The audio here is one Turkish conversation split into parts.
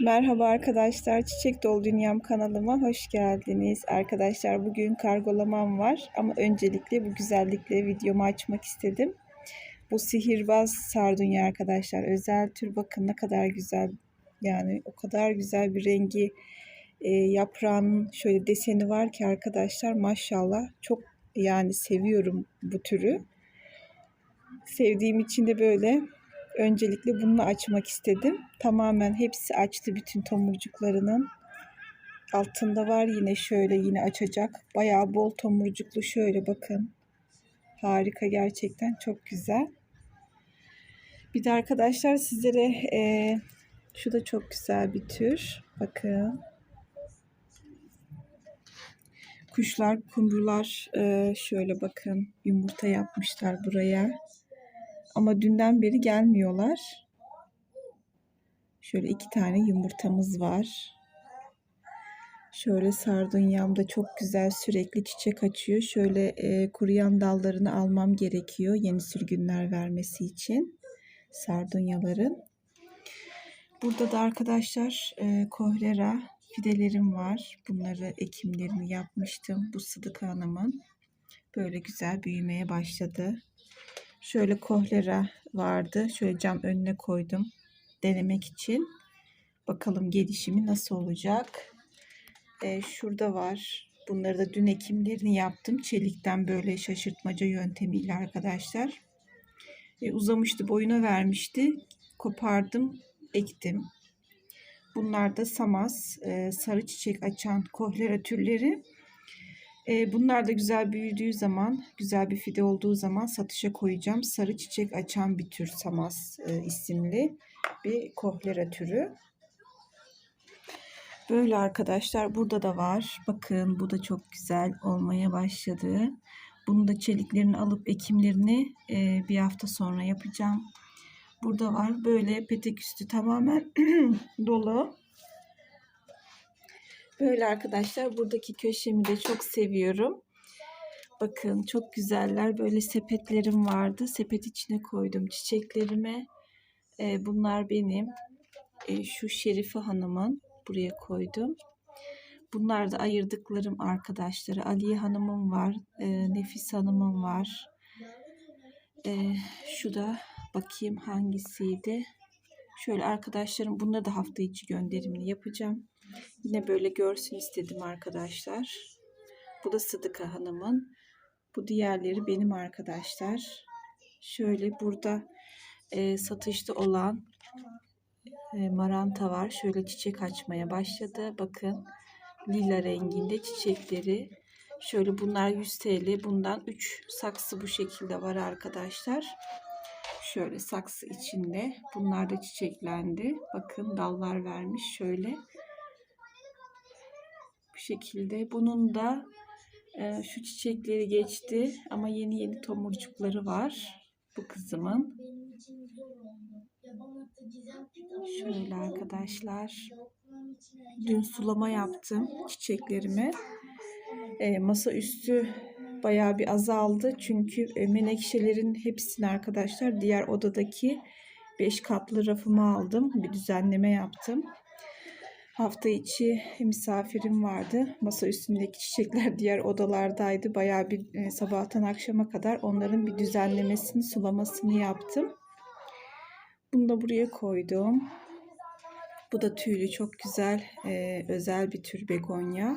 Merhaba arkadaşlar, Çiçek Dolu Dünyam kanalıma hoş geldiniz. Arkadaşlar bugün kargolamam var ama öncelikle bu güzellikle videomu açmak istedim. Bu sihirbaz sardunya arkadaşlar. Özel tür bakın ne kadar güzel. Yani o kadar güzel bir rengi e, yaprağın şöyle deseni var ki arkadaşlar maşallah çok yani seviyorum bu türü. Sevdiğim için de böyle öncelikle bunu açmak istedim. Tamamen hepsi açtı bütün tomurcuklarının. Altında var yine şöyle yine açacak. Bayağı bol tomurcuklu şöyle bakın. Harika gerçekten çok güzel. Bir de arkadaşlar sizlere e, şu da çok güzel bir tür. Bakın. Kuşlar, kumrular e, şöyle bakın yumurta yapmışlar buraya. Ama dünden beri gelmiyorlar. Şöyle iki tane yumurtamız var. Şöyle sardunyamda çok güzel sürekli çiçek açıyor. Şöyle e, kuruyan dallarını almam gerekiyor yeni sürgünler vermesi için sardunyaların. Burada da arkadaşlar e, kohlera fidelerim var. Bunları ekimlerini yapmıştım. Bu Sıdıka Hanım'ın. Böyle güzel büyümeye başladı. Şöyle kohlera vardı. Şöyle cam önüne koydum denemek için. Bakalım gelişimi nasıl olacak. Ee, şurada var. Bunları da dün ekimlerini yaptım. Çelikten böyle şaşırtmaca yöntemiyle arkadaşlar. Ee, uzamıştı boyuna vermişti. Kopardım ektim. Bunlar da samas, e, sarı çiçek açan kohlera türleri. E, bunlar da güzel büyüdüğü zaman, güzel bir fide olduğu zaman satışa koyacağım. Sarı çiçek açan bir tür samas e, isimli bir kohlera türü. Böyle arkadaşlar burada da var. Bakın bu da çok güzel olmaya başladı. Bunu da çeliklerini alıp ekimlerini e, bir hafta sonra yapacağım. Burada var böyle petek üstü tamamen dolu. Böyle arkadaşlar buradaki köşemi de çok seviyorum. Bakın çok güzeller. Böyle sepetlerim vardı. Sepet içine koydum çiçeklerimi. Ee, bunlar benim. Ee, şu Şerife Hanım'ın buraya koydum. Bunlar da ayırdıklarım arkadaşları. Aliye Hanım'ın var. E, Nefis Hanım'ın var. E, şu da bakayım hangisiydi. Şöyle arkadaşlarım bunları da hafta içi gönderimini yapacağım. Yine böyle görsün istedim arkadaşlar. Bu da Sıdıka Hanım'ın. Bu diğerleri benim arkadaşlar. Şöyle burada e, satışta olan e, maranta var. Şöyle çiçek açmaya başladı. Bakın lila renginde çiçekleri. Şöyle bunlar 100 TL. Bundan 3 saksı bu şekilde var arkadaşlar. Şöyle saksı içinde. Bunlar da çiçeklendi. Bakın dallar vermiş. Şöyle bu şekilde. Bunun da e, şu çiçekleri geçti ama yeni yeni tomurcukları var bu kızımın. Şöyle arkadaşlar. Dün sulama yaptım çiçeklerime. E, masa üstü bayağı bir azaldı. Çünkü e, menekşelerin hepsini arkadaşlar diğer odadaki 5 katlı rafıma aldım. Bir düzenleme yaptım. Hafta içi misafirim vardı. Masa üstündeki çiçekler diğer odalardaydı. Bayağı bir e, sabahtan akşama kadar onların bir düzenlemesini, sulamasını yaptım. Bunu da buraya koydum. Bu da tüylü çok güzel, e, özel bir tür begonya.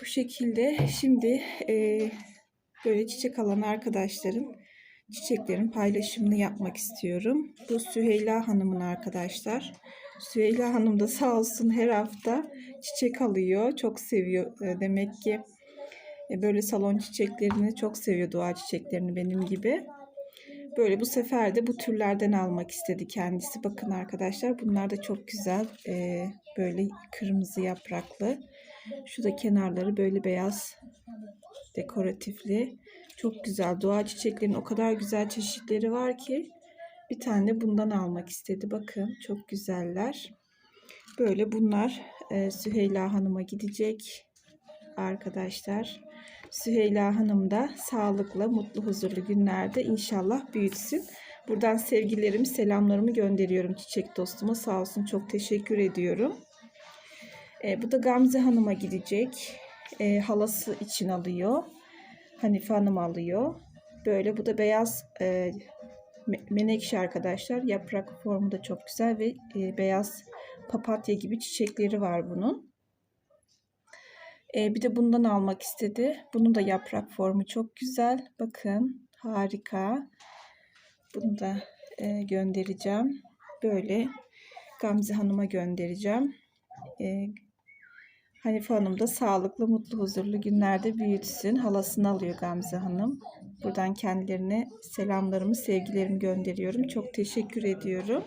Bu şekilde şimdi e, böyle çiçek alan arkadaşların çiçeklerin paylaşımını yapmak istiyorum. Bu Süheyla Hanım'ın arkadaşlar. Süheyla Hanım da sağ olsun her hafta çiçek alıyor. Çok seviyor e, demek ki. E, böyle salon çiçeklerini çok seviyor doğa çiçeklerini benim gibi. Böyle bu sefer de bu türlerden almak istedi kendisi. Bakın arkadaşlar bunlar da çok güzel. E, böyle kırmızı yapraklı. Şu da kenarları böyle beyaz dekoratifli. Çok güzel. Doğa çiçeklerinin o kadar güzel çeşitleri var ki bir tane bundan almak istedi. Bakın çok güzeller. Böyle bunlar e, Süheyla Hanım'a gidecek arkadaşlar. Süheyla Hanım da sağlıklı, mutlu, huzurlu günlerde inşallah büyütsün. Buradan sevgilerimi, selamlarımı gönderiyorum çiçek dostuma. Sağ olsun çok teşekkür ediyorum. E, bu da Gamze Hanım'a gidecek. E, halası için alıyor. Hanife Hanım alıyor. Böyle bu da beyaz e, menekşe arkadaşlar. Yaprak formu da çok güzel ve e, beyaz papatya gibi çiçekleri var bunun. E, bir de bundan almak istedi. Bunun da yaprak formu çok güzel. Bakın harika. Bunu da e, göndereceğim. Böyle Gamze Hanım'a göndereceğim. E, Hanife Hanım da sağlıklı, mutlu, huzurlu günlerde büyütsün. Halasını alıyor Gamze Hanım. Buradan kendilerine selamlarımı, sevgilerimi gönderiyorum. Çok teşekkür ediyorum.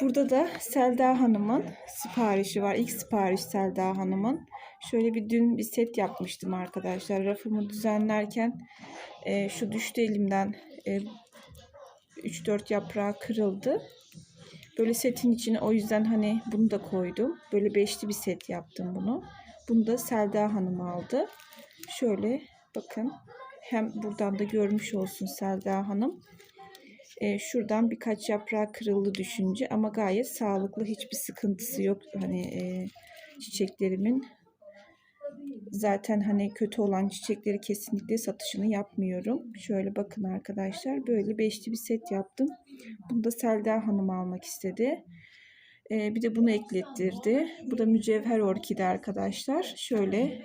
Burada da Selda Hanım'ın siparişi var. İlk sipariş Selda Hanım'ın. Şöyle bir dün bir set yapmıştım arkadaşlar. Rafımı düzenlerken e, şu düştü elimden. E, 3-4 yaprağı kırıldı. Böyle setin içine o yüzden hani bunu da koydum. Böyle beşli bir set yaptım bunu. Bunu da Selda Hanım aldı. Şöyle bakın. Hem buradan da görmüş olsun Selda Hanım. Ee, şuradan birkaç yaprağı kırıldı düşünce ama gayet sağlıklı hiçbir sıkıntısı yok. Hani e, çiçeklerimin zaten hani kötü olan çiçekleri kesinlikle satışını yapmıyorum. Şöyle bakın arkadaşlar böyle beşli bir set yaptım. Bunu da Selda Hanım almak istedi. Ee, bir de bunu eklettirdi. Bu da mücevher orkide arkadaşlar. Şöyle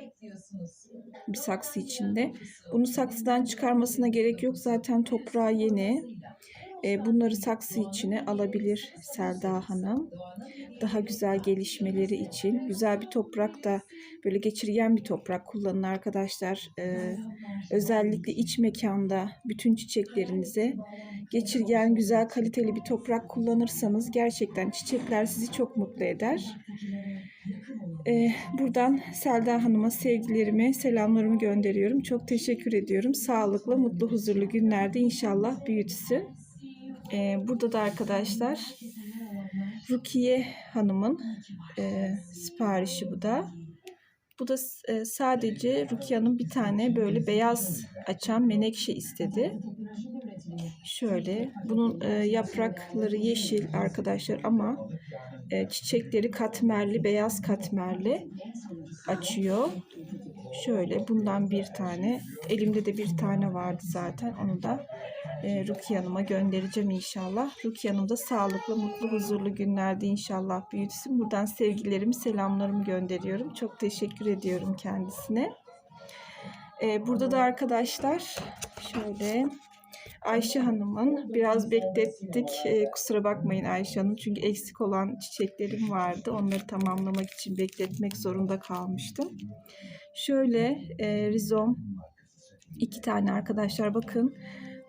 bir saksı içinde. Bunu saksıdan çıkarmasına gerek yok. Zaten toprağı yeni. Ee, bunları saksı içine alabilir Selda Hanım. Daha güzel gelişmeleri için. Güzel bir toprak da böyle geçirgen bir toprak kullanın arkadaşlar. Ee, özellikle iç mekanda bütün çiçeklerinize geçirgen, güzel, kaliteli bir toprak kullanırsanız gerçekten çiçekler sizi çok mutlu eder. Ee, buradan Selda Hanım'a sevgilerimi, selamlarımı gönderiyorum. Çok teşekkür ediyorum. Sağlıklı, mutlu, huzurlu günlerde inşallah büyütsün. Ee, burada da arkadaşlar Rukiye Hanım'ın e, siparişi bu da. Bu da e, sadece Rukiye Hanım bir tane böyle beyaz açan menekşe istedi. Şöyle bunun e, yaprakları yeşil arkadaşlar ama e, çiçekleri katmerli beyaz katmerli açıyor. Şöyle bundan bir tane elimde de bir tane vardı zaten onu da e, Rukiye Hanım'a göndereceğim inşallah. Rukiye Hanım da sağlıklı, mutlu, huzurlu günlerde inşallah büyütsün. Buradan sevgilerimi, selamlarımı gönderiyorum. Çok teşekkür ediyorum kendisine. E, burada da arkadaşlar şöyle Ayşe Hanım'ın biraz beklettik. E, kusura bakmayın Ayşe Hanım. Çünkü eksik olan çiçeklerim vardı. Onları tamamlamak için bekletmek zorunda kalmıştım. Şöyle e, rizom iki tane arkadaşlar bakın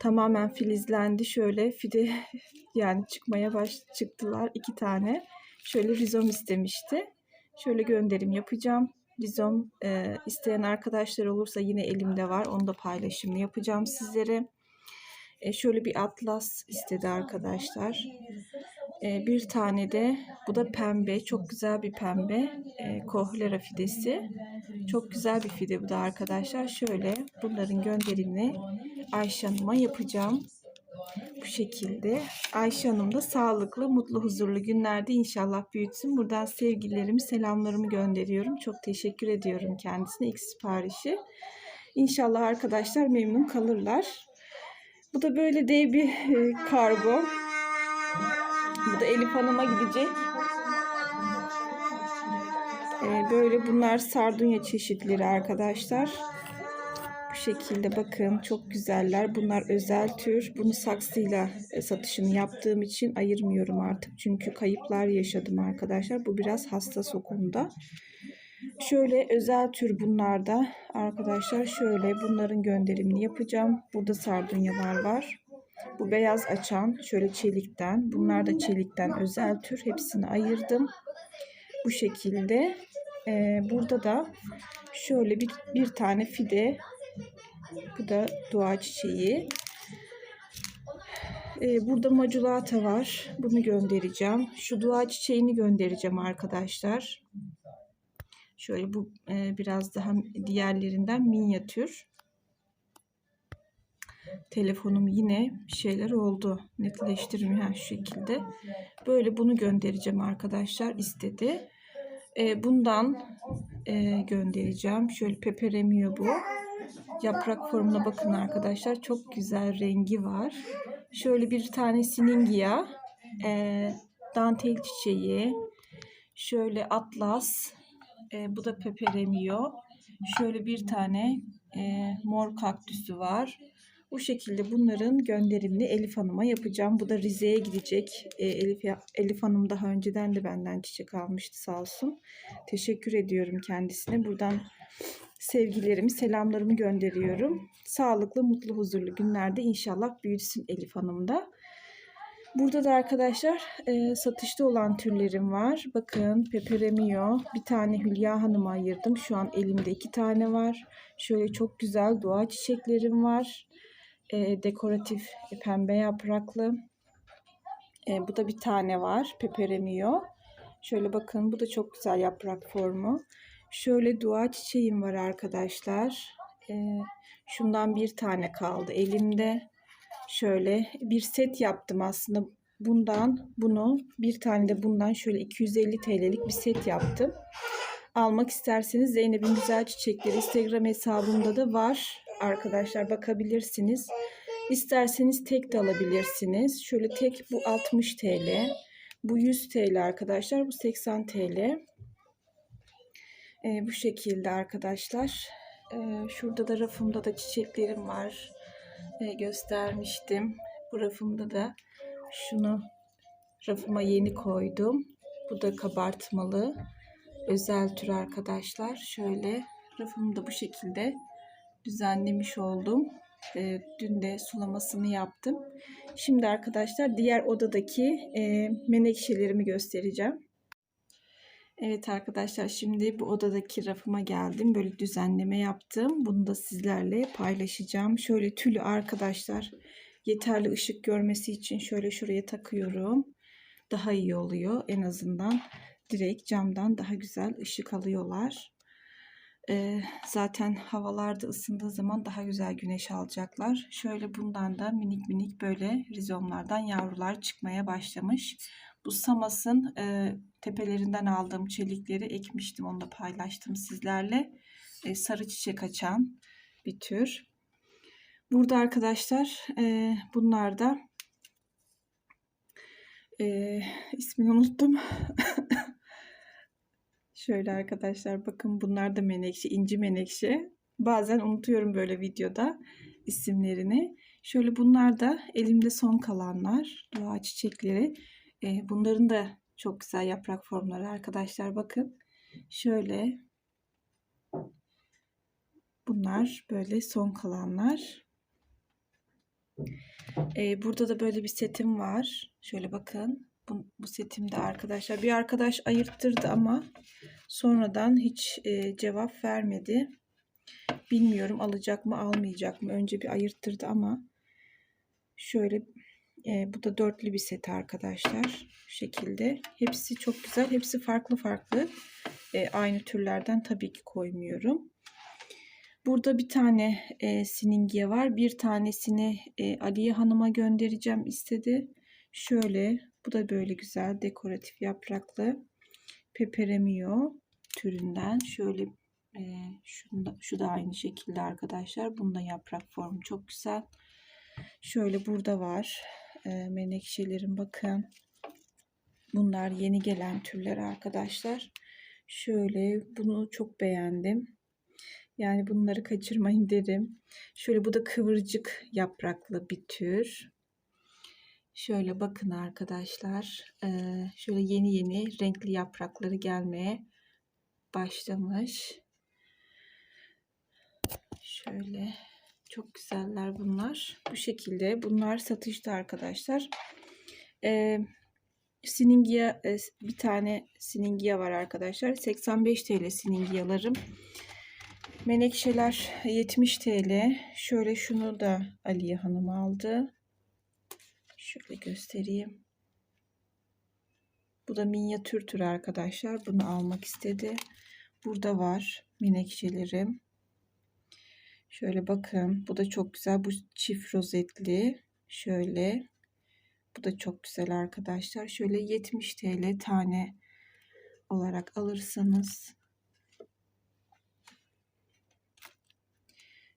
tamamen filizlendi. Şöyle fide yani çıkmaya baş çıktılar iki tane. Şöyle rizom istemişti. Şöyle gönderim yapacağım. Rizom e, isteyen arkadaşlar olursa yine elimde var. Onu da paylaşımını yapacağım sizlere. E, şöyle bir atlas istedi arkadaşlar. E, bir tane de bu da pembe. Çok güzel bir pembe. E, kohlera fidesi. Çok güzel bir fide bu da arkadaşlar. Şöyle bunların gönderimini Ayşe Hanım'a yapacağım. Bu şekilde. Ayşe Hanım da sağlıklı, mutlu, huzurlu günlerde inşallah büyütsün. Buradan sevgilerimi, selamlarımı gönderiyorum. Çok teşekkür ediyorum kendisine ilk siparişi. İnşallah arkadaşlar memnun kalırlar. Bu da böyle dev bir e, kargo. Bu da Elif Hanım'a gidecek. E, böyle bunlar sardunya çeşitleri arkadaşlar. Bu şekilde bakın çok güzeller. Bunlar özel tür. Bunu saksıyla e, satışını yaptığım için ayırmıyorum artık. Çünkü kayıplar yaşadım arkadaşlar. Bu biraz hassas o. Şöyle özel tür bunlarda arkadaşlar şöyle bunların gönderimini yapacağım. Burada sardunyalar var. Bu beyaz açan şöyle çelikten. Bunlar da çelikten özel tür. Hepsini ayırdım. Bu şekilde. Ee, burada da şöyle bir, bir tane fide. Bu da dua çiçeği. Ee, burada maculata var. Bunu göndereceğim. Şu dua çiçeğini göndereceğim arkadaşlar. Şöyle bu e, biraz daha diğerlerinden minyatür. Telefonum yine bir şeyler oldu. Netleştirmiyor ha, şu şekilde. Böyle bunu göndereceğim arkadaşlar istedi. Ee, bundan e, göndereceğim. Şöyle peperemiyor bu. Yaprak formuna bakın arkadaşlar. Çok güzel rengi var. Şöyle bir tane siningya, e, dantel çiçeği, şöyle atlas, e, bu da peperemiyor. Şöyle bir tane e, mor kaktüsü var. Bu şekilde bunların gönderimini Elif Hanım'a yapacağım. Bu da Rize'ye gidecek. E, Elif, Elif Hanım daha önceden de benden çiçek almıştı sağ olsun. Teşekkür ediyorum kendisine. Buradan sevgilerimi, selamlarımı gönderiyorum. Sağlıklı, mutlu, huzurlu günlerde inşallah büyüsün Elif Hanım da. Burada da arkadaşlar e, satışta olan türlerim var. Bakın peperemio. Bir tane Hülya Hanım'a ayırdım. Şu an elimde iki tane var. Şöyle çok güzel doğa çiçeklerim var. E, dekoratif e, pembe yapraklı. E, bu da bir tane var. Peperemio. Şöyle bakın bu da çok güzel yaprak formu. Şöyle dua çiçeğim var arkadaşlar. E, şundan bir tane kaldı elimde. Şöyle bir set yaptım aslında. Bundan bunu bir tane de bundan şöyle 250 TL'lik bir set yaptım. Almak isterseniz Zeynep'in Güzel Çiçekleri Instagram hesabımda da var. Arkadaşlar bakabilirsiniz. İsterseniz tek de alabilirsiniz. Şöyle tek bu 60 TL. Bu 100 TL arkadaşlar. Bu 80 TL. Ee, bu şekilde arkadaşlar. Ee, şurada da rafımda da çiçeklerim var e, göstermiştim. Bu rafımda da şunu rafıma yeni koydum. Bu da kabartmalı. Özel tür arkadaşlar. Şöyle rafımı da bu şekilde düzenlemiş oldum. E, dün de sulamasını yaptım. Şimdi arkadaşlar diğer odadaki e, menekşelerimi göstereceğim. Evet arkadaşlar şimdi bu odadaki rafıma geldim. Böyle düzenleme yaptım. Bunu da sizlerle paylaşacağım. Şöyle tülü arkadaşlar yeterli ışık görmesi için şöyle şuraya takıyorum. Daha iyi oluyor en azından. Direkt camdan daha güzel ışık alıyorlar. Ee, zaten havalarda ısındığı zaman daha güzel güneş alacaklar. Şöyle bundan da minik minik böyle rizomlardan yavrular çıkmaya başlamış. Bu Samas'ın e, tepelerinden aldığım çelikleri ekmiştim. Onu da paylaştım sizlerle. E, sarı çiçek açan bir tür. Burada arkadaşlar e, bunlar da e, ismini unuttum. Şöyle arkadaşlar bakın bunlar da menekşe, inci menekşe. Bazen unutuyorum böyle videoda isimlerini. Şöyle bunlar da elimde son kalanlar. Doğa çiçekleri. E, bunların da çok güzel yaprak formları arkadaşlar. Bakın şöyle bunlar böyle son kalanlar. E, burada da böyle bir setim var. Şöyle bakın. Bu, bu setimde arkadaşlar. Bir arkadaş ayırttırdı ama sonradan hiç e, cevap vermedi. Bilmiyorum alacak mı almayacak mı. Önce bir ayırttırdı ama şöyle e, bu da dörtlü bir set arkadaşlar. Şu şekilde. Hepsi çok güzel. Hepsi farklı farklı. E, aynı türlerden tabii ki koymuyorum. Burada bir tane e, siningiye var. Bir tanesini e, Aliye Hanım'a göndereceğim istedi. Şöyle. Bu da böyle güzel dekoratif yapraklı. Peperemio türünden. Şöyle e, şunda, şu da aynı şekilde arkadaşlar. Bunda yaprak formu çok güzel. Şöyle burada var e, menekşelerim bakın. Bunlar yeni gelen türler arkadaşlar. Şöyle bunu çok beğendim. Yani bunları kaçırmayın derim. Şöyle bu da kıvırcık yapraklı bir tür. Şöyle bakın arkadaşlar. Şöyle yeni yeni renkli yaprakları gelmeye başlamış. Şöyle çok güzeller bunlar. Bu şekilde. Bunlar satışta arkadaşlar. Ee, Siningia e, bir tane Siningia var arkadaşlar. 85 TL Siningialarım. Menekşeler 70 TL. Şöyle şunu da Aliye Hanım aldı. Şöyle göstereyim. Bu da minyatür tür arkadaşlar. Bunu almak istedi. Burada var menekşelerim. Şöyle bakın. Bu da çok güzel. Bu çift rozetli. Şöyle. Bu da çok güzel arkadaşlar. Şöyle 70 TL tane olarak alırsanız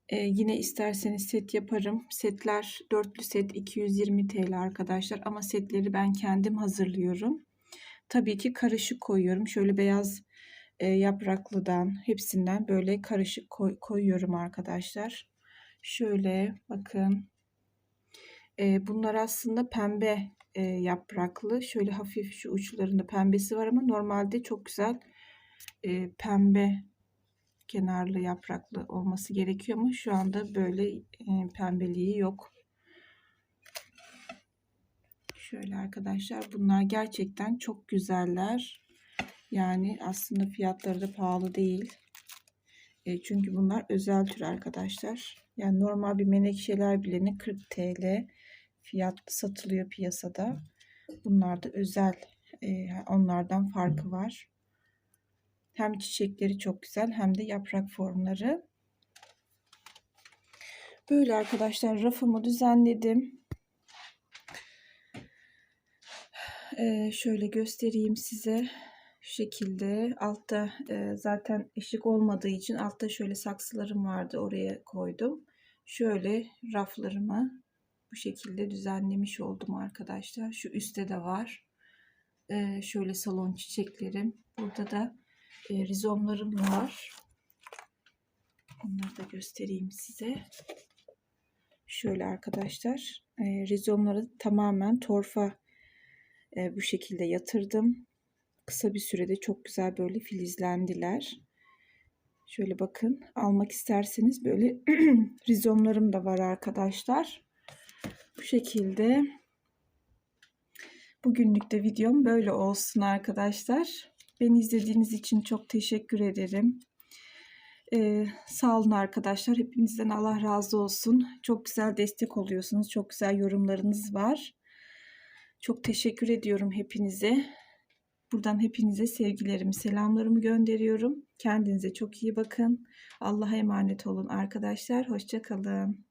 Ee, yine isterseniz set yaparım. Setler dörtlü set 220 TL arkadaşlar ama setleri ben kendim hazırlıyorum. Tabii ki karışık koyuyorum. Şöyle beyaz e, yapraklıdan hepsinden böyle karışık koy, koyuyorum arkadaşlar. Şöyle bakın. E, bunlar aslında pembe e, yapraklı. Şöyle hafif şu uçlarında pembesi var ama normalde çok güzel e, pembe kenarlı yapraklı olması gerekiyor ama şu anda böyle e, pembeliği yok. Şöyle arkadaşlar bunlar gerçekten çok güzeller. Yani aslında fiyatları da pahalı değil. E, çünkü bunlar özel tür arkadaşlar. Yani normal bir menekşeler bileni 40 TL fiyat satılıyor piyasada. Bunlar da özel. E, onlardan farkı var. Hem çiçekleri çok güzel hem de yaprak formları. Böyle arkadaşlar rafımı düzenledim. Ee, şöyle göstereyim size. Şu şekilde altta e, zaten ışık olmadığı için altta şöyle saksılarım vardı oraya koydum. Şöyle raflarımı bu şekilde düzenlemiş oldum arkadaşlar. Şu üstte de var. Ee, şöyle salon çiçeklerim. Burada da e, rizomlarım var. Onları da göstereyim size. Şöyle arkadaşlar. E, rizomları tamamen torfa e, bu şekilde yatırdım. Kısa bir sürede çok güzel böyle filizlendiler. Şöyle bakın almak isterseniz böyle rizomlarım da var arkadaşlar. Bu şekilde bugünlük de videom böyle olsun arkadaşlar. Beni izlediğiniz için çok teşekkür ederim. Ee, sağ olun arkadaşlar. Hepinizden Allah razı olsun. Çok güzel destek oluyorsunuz. Çok güzel yorumlarınız var. Çok teşekkür ediyorum hepinize. Buradan hepinize sevgilerimi, selamlarımı gönderiyorum. Kendinize çok iyi bakın. Allah'a emanet olun arkadaşlar. Hoşçakalın.